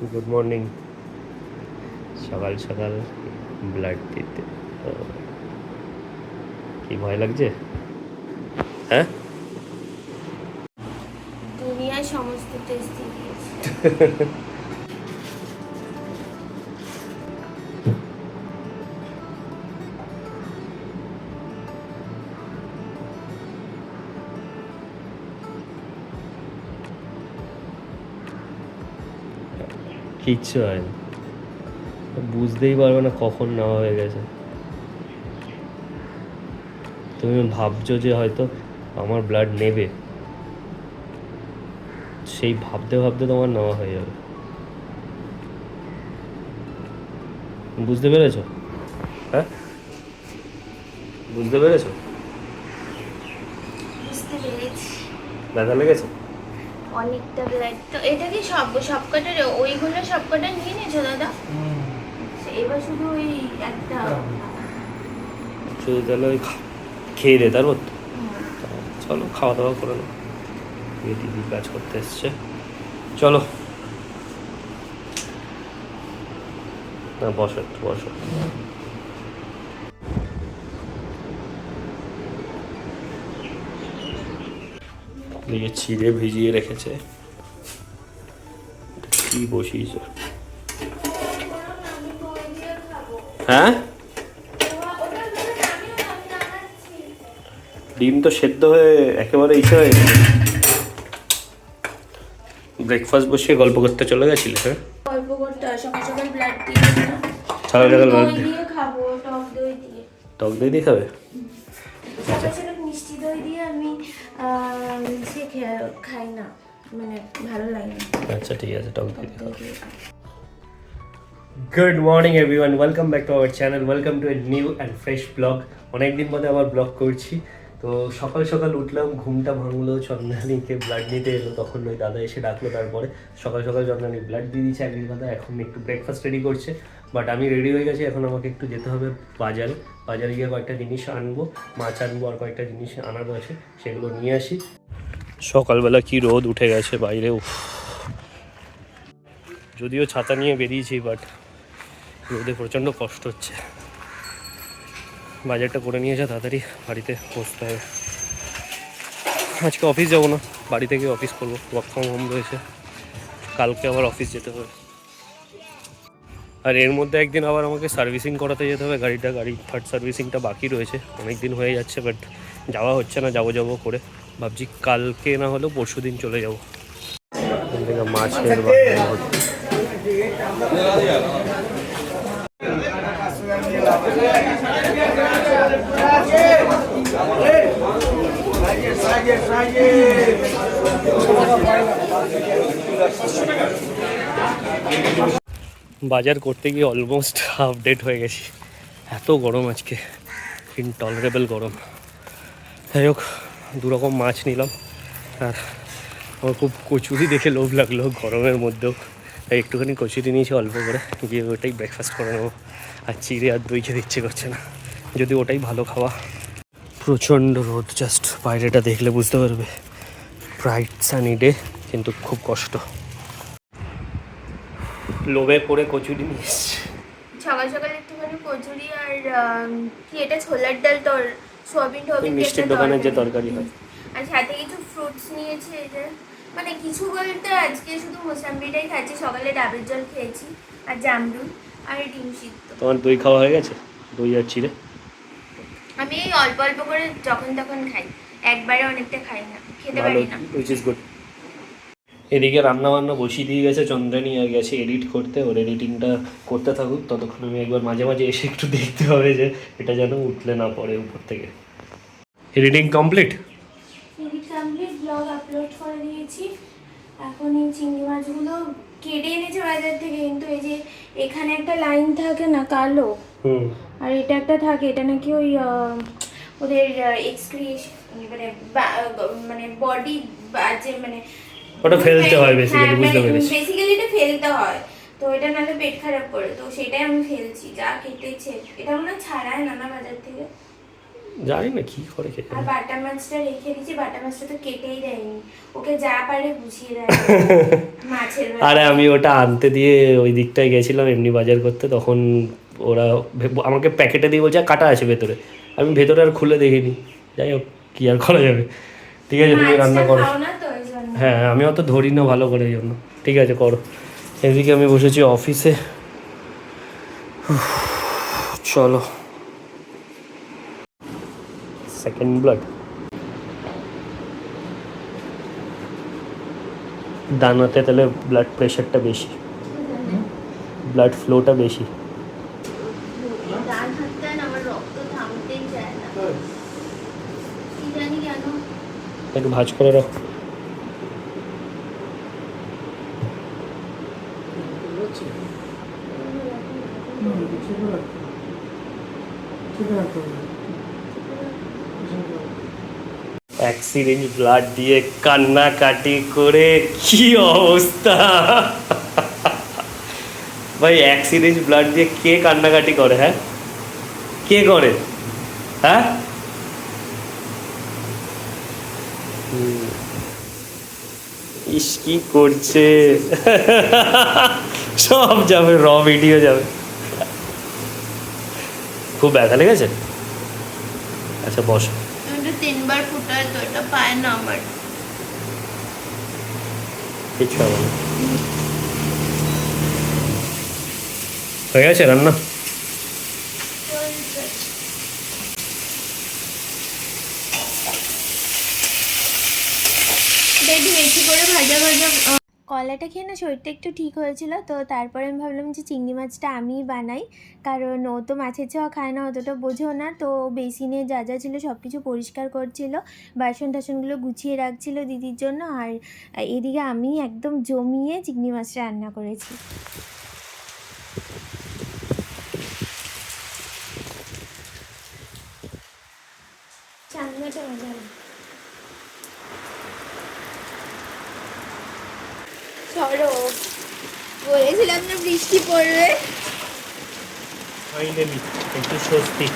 Good morning সকাল সকাল blood দিতে। কি ভয় লাগছে? হ্যাঁ? দুনিয়ায় সমস্ত টেস্ট দিয়েছি। কিচ্ছু হয়নি বুঝতেই পারবে না কখন নেওয়া হয়ে গেছে। তুমি ভাবছ যে হয়তো আমার ব্লাড নেবে। সেই ভাবতে ভাবতে তোমার নেওয়া হয়ে যাবে। বুঝতে পেরেছ? হ্যাঁ? বুঝতে পেরেছ? বুঝতে পেরেছি। ব্যথা লেগেছে? অনেকটা ব্লাড তো এটা কি সব সবকটা ওইগুলো সবকটা নিয়ে নিয়েছো দাদা? এবার শুধু ওই একটা। শুধু তাহলে ওই খেয়ে দে তারপর চলো খাওয়া দাওয়া করে নাও। এই দিদি কাজ করতে এসছে। চলো। না বসো একটু বসো। দিয়ে চিড়ে ভিজিয়ে রেখেছে। কি বসিয়েছে। হ্যাঁ। ডিম তো সেদ্ধ হয়ে একেবারে ইচ্ছে হয়ে ব্রেকফাস্ট বসিয়ে গল্প করতে চলে গেছিলে হ্যাঁ? গল্প করতে সকাল সকাল ব্লাড সকাল সকাল খাব টক দই দিয়ে। টক দই দিয়ে খাবে? দিয়ে আমি সে খাই না। মানে ভালো লাগে আচ্ছা ঠিক আছে টক দই। Good morning everyone welcome back to our channel welcome to a new and fresh vlog অনেকদিন বাদে আবার ব্লগ করছি। তো সকাল সকাল উঠলাম ঘুমটা ভাঙলো চন্দ্রানীকে ব্লাড নিতে এলো তখন ওই দাদা এসে ডাকলো তারপরে। সকাল সকাল চন্দ্রানী ব্লাড দিয়ে দিয়েছে একদিন দাদা এখন একটু ব্রেকফাস্ট রেডি করছে। বাট আমি রেডি হয়ে গেছি এখন আমাকে একটু যেতে হবে বাজারে। বাজারে গিয়ে কয়েকটা জিনিস আনব, মাছ আনব আর কয়েকটা জিনিস আনার আছে, সেগুলো নিয়ে আসি। সকালবেলা কি রোদ উঠে গেছে বাইরে যদিও ছাতা নিয়ে বেরিয়েছি বাট রোদে প্রচণ্ড কষ্ট হচ্ছে। বাজারটা করে নিয়ে যা, তাড়াতাড়ি বাড়িতে পৌঁছতে হবে। আজকে অফিস যাব না, বাড়ি থেকে অফিস করব ওয়ার্ক ফ্রম হোম রয়েছে। কালকে আবার অফিস যেতে হবে। আর এর মধ্যে একদিন আবার আমাকে সার্ভিসিং করাতে যেতে হবে গাড়িটা গাড়ি থার্ড সার্ভিসিংটা বাকি রয়েছে। অনেক দিন হয়ে যাচ্ছে বাট যাওয়া হচ্ছে না, যাব যাব করে। ভাবছি কালকে না হলেও পরশু দিন চলে যাব। মাছের বাজার করতে গিয়ে অলমোস্ট আপডেট হয়ে গেছি। এত গরম আজকে ইনটলারেবল গরম। যাই হোক, দুরকম মাছ নিলাম, আর আমার খুব কচুরি দেখে লোভ লাগল গরমের মধ্যেও। তাই একটুখানি কচুরি নিয়েছি অল্প করে, গিয়ে ওটাই ব্রেকফাস্ট করে নেব। আর চিড়ে আর দই খেতে ইচ্ছে করছে না, যদি ওটাই ভালো খাওয়া। প্রচণ্ড রোদ জাস্ট বাইরেটা দেখলে বুঝতে পারবে। ব্রাইট সানি ডে কিন্তু খুব কষ্ট। লোভে পড়ে কচুরি নিয়ে এসছে। সকাল সকাল একটুখানি কচুরি আর কি এটা ছোলার ডাল তোর সোয়াবিন টোয়াবিন মিষ্টির দোকানের যে তরকারি হয়। আর সাথে কিছু ফ্রুটস নিয়েছি যে। মানে কিছু বলতে আজকে শুধু মোসাম্বিটাই খাচ্ছি সকালে ডাবের জল খেয়েছি আর জামরুল আর ডিম সিদ্ধ। তোমার দই খাওয়া হয়ে গেছে? দই আর চিড়ে? আমি এই অল্প অল্প করে যখন তখন খাই একবারে অনেকটা খাই না খেতে পারি না। উইচ ইজ গুড এদিকে রান্না বান্না বসিয়ে দিয়ে গেছে চন্দ্রানী আর গেছে এডিট করতে। ওর এডিটিংটা করতে থাকুক ততক্ষণ আমি একবার মাঝে মাঝে এসে একটু দেখতে হবে যে এটা যেন উঠলে না পড়ে উপর থেকে। Editing complete complete vlog upload করে দিয়েছি। এখন এই চিংড়ি মাছগুলো কেটে এনেছে বাজার থেকে কিন্তু এই যে এখানে একটা লাইন থাকে না কালো হুম। আর এটা একটা থাকে এটা নাকি ওই ওদের এক্সক্রিয়েশন মানে মানে বডি বাজে মানে ওটা ফেলতে হয় বেসিক্যালি হ্যাঁ, বুঝতে পেরেছি। বেসিক্যালি এটা ফেলতে হয়। তো এটা নাহলে পেট খারাপ করে তো সেটাই আমি ফেলছি যা কেটেছে এটা মনে ছাড়ায় না না বাজার থেকে? জানি না কি করে কে আর বাটা মাছটা রেখে দিয়েছি বাটা মাছটা তো কেটেই দেয়নি। ওকে যা পারে বুঝিয়ে দেয়। মাছের আরে আমি ওটা আনতে দিয়ে ওই দিকটায় গেছিলাম এমনি বাজার করতে তখন ওরা আমাকে প্যাকেটে দিয়ে বলছে কাটা আছে ভেতরে। আমি ভেতরে আর খুলে দেখিনি। যাই হোক কি আর করা যাবে? ঠিক আছে তুমি রান্না করো। না তো হ্যাঁ আমি অত ধরি না ভালো করে এই জন্য। ঠিক আছে, করো। এদিকে আমি বসেছি অফিসে। চলো। সেকেন্ড ব্লাড দানাতে তাহলে ব্লাড প্রেশারটা বেশি। ব্লাড ফ্লোটা বেশি। ডান হাতটা করে আমার রক্ত থামতেই যায় না কি জানি কেন একটু ভাজ করে রাখো এক ব্লাড দিয়ে কান্নাকাটি করে কি অবস্থা? ভাই, এক ব্লাড দিয়ে কে কান্নাকাটি করে হ্যাঁ? কে করে? হ্যাঁ? ইস, কি করছে? সব যাবে র ভিডিও যাবে। খুব ব্যথা লেগেছে? আচ্ছা বসো। তিনবার ফুটায় তো এটা পায় না আমার। কিছু হবে না। হয়ে গেছে রান্না? বেশি করে ভাজা ভাজা কলাটা খেয়ে না শরীরটা একটু ঠিক হয়েছিল, তো তারপরে আমি ভাবলাম যে চিংড়ি মাছটা আমিই বানাই। কারণ ও তো মাছের ছোঁয়া খায় না, অতটা বোঝেও না। তো বেসিনে যা যা ছিল সব কিছু পরিষ্কার করছিল বাসন টাসনগুলো গুছিয়ে রাখছিল দিদির জন্য। আর এদিকে আমি একদম জমিয়ে চিংড়ি মাছটা রান্না করেছি। চান্নাটা মজা চলো বলেছিলাম না বৃষ্টি পড়বে। ফাইনালি একটু স্বস্তি।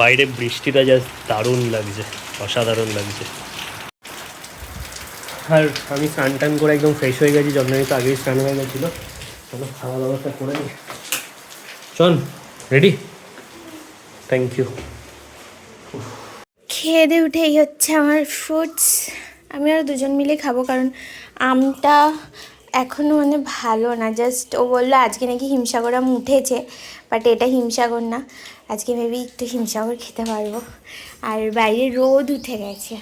বাইরে বৃষ্টিটা জাস্ট দারুণ লাগছে অসাধারণ লাগছে। আর আমি স্নান টান করে একদম ফ্রেশ হয়ে গেছি জন্মানি তো আগেই স্নান হয়ে গেছিল। চলো খাওয়া দাওয়াটা করে নিই চল রেডি থ্যাংক ইউ খেয়ে দিয়ে উঠেই হচ্ছে আমার ফ্রুটস আমি আর দুজন মিলে খাব, কারণ আমটা এখনও মানে ভালো না। জাস্ট ও বলল, আজকে নাকি হিমসাগর আম উঠেছে বাট এটা হিমসাগর না। আজকে মেবি একটু হিমসাগর খেতে পারব। আর বাইরে রোদ উঠে গেছে।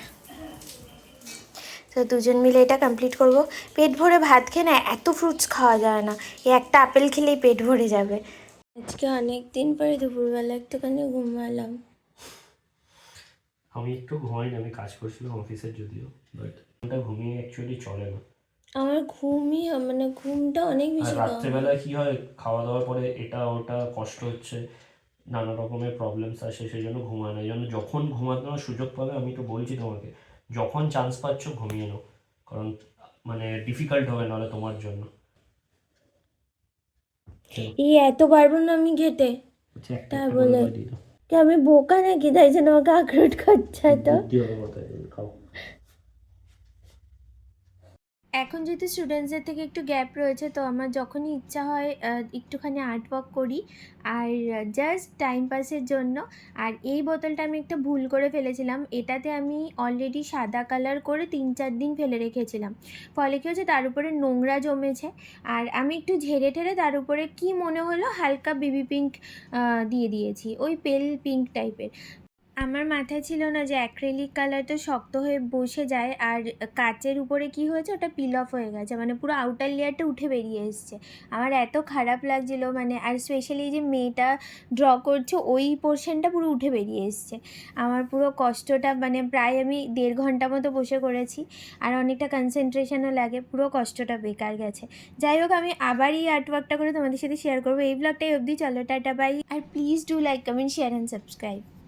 তো দুজন মিলে এটা কমপ্লিট করব। পেট ভরে ভাত খেয়ে না এত ফ্রুটস খাওয়া যায় না। এই একটা আপেল খেলেই পেট ভরে যাবে। আজকে অনেক দিন পরে দুপুরবেলা একটুখানি ঘুমালাম। আমি একটু ঘুমাইনি আমি কাজ করছিলাম অফিসের যদিও বাট ওটা ঘুমিয়ে অ্যাকচুয়ালি চলে না। আমার ঘুমই মানে ঘুমটা অনেক আর বেশি রাত্রেবেলা কি হয় খাওয়া দাওয়ার পরে এটা ওটা কষ্ট হচ্ছে নানা রকমের প্রবলেমস আসে সেই জন্য ঘুমায় না। এই জন্য যখন ঘুমানোর সুযোগ পাবে আমি তো বলছি তোমাকে যখন চান্স পাচ্ছ ঘুমিয়ে নাও। কারণ মানে ডিফিকাল্ট হবে নাহলে তোমার জন্য। এই এত পারব না আমি খেতে। আচ্ছা, তাই বলে? আমি বোকা নাকি? তাই জন্য আমাকে আখরোট খাচ্ছে তো বুদ্ধি হবে মাথায়, খাও এখন যেহেতু স্টুডেন্টসদের থেকে একটু গ্যাপ রয়েছে, তো আমার যখনই ইচ্ছা হয় একটুখানি আর্ট ওয়ার্ক করি। আর জাস্ট টাইম পাসের জন্য। আর এই বোতলটা আমি একটা ভুল করে ফেলেছিলাম। এটাতে আমি অলরেডি সাদা কালার করে তিন চার দিন ফেলে রেখেছিলাম। ফলে কী হচ্ছে তার উপরে নোংরা জমেছে। আর আমি একটু ঝেড়ে ঠেড়ে তার উপরে কি মনে হলো, হালকা বেবি পিঙ্ক দিয়ে দিয়েছি। ওই পেল পিঙ্ক টাইপের আমার মাথায় ছিল না যে অ্যাক্রেলিক কালার তো শক্ত হয়ে বসে যায় আর কাচের উপরে কি হয়েছে ওটা পিল অফ হয়ে গেছে মানে পুরো আউটার লেয়ারটা উঠে বেরিয়ে এসছে। আমার এত খারাপ লাগছিল মানে আর স্পেশালি যে মেয়েটা ড্র করছে ওই পোর্শনটা পুরো উঠে বেরিয়ে এসছে। আমার পুরো কষ্টটা মানে প্রায় আমি দেড় ঘণ্টা মতো বসে করেছি আর অনেকটা কনসেন্ট্রেশনও লাগে, পুরো কষ্টটা বেকার গেছে। যাই হোক, আমি আবার এই আর্টওয়ার্কটা করে তোমাদের সাথে শেয়ার করব। এই ব্লগটাই অবধি, চলো, tata bye R please do like comment share and subscribe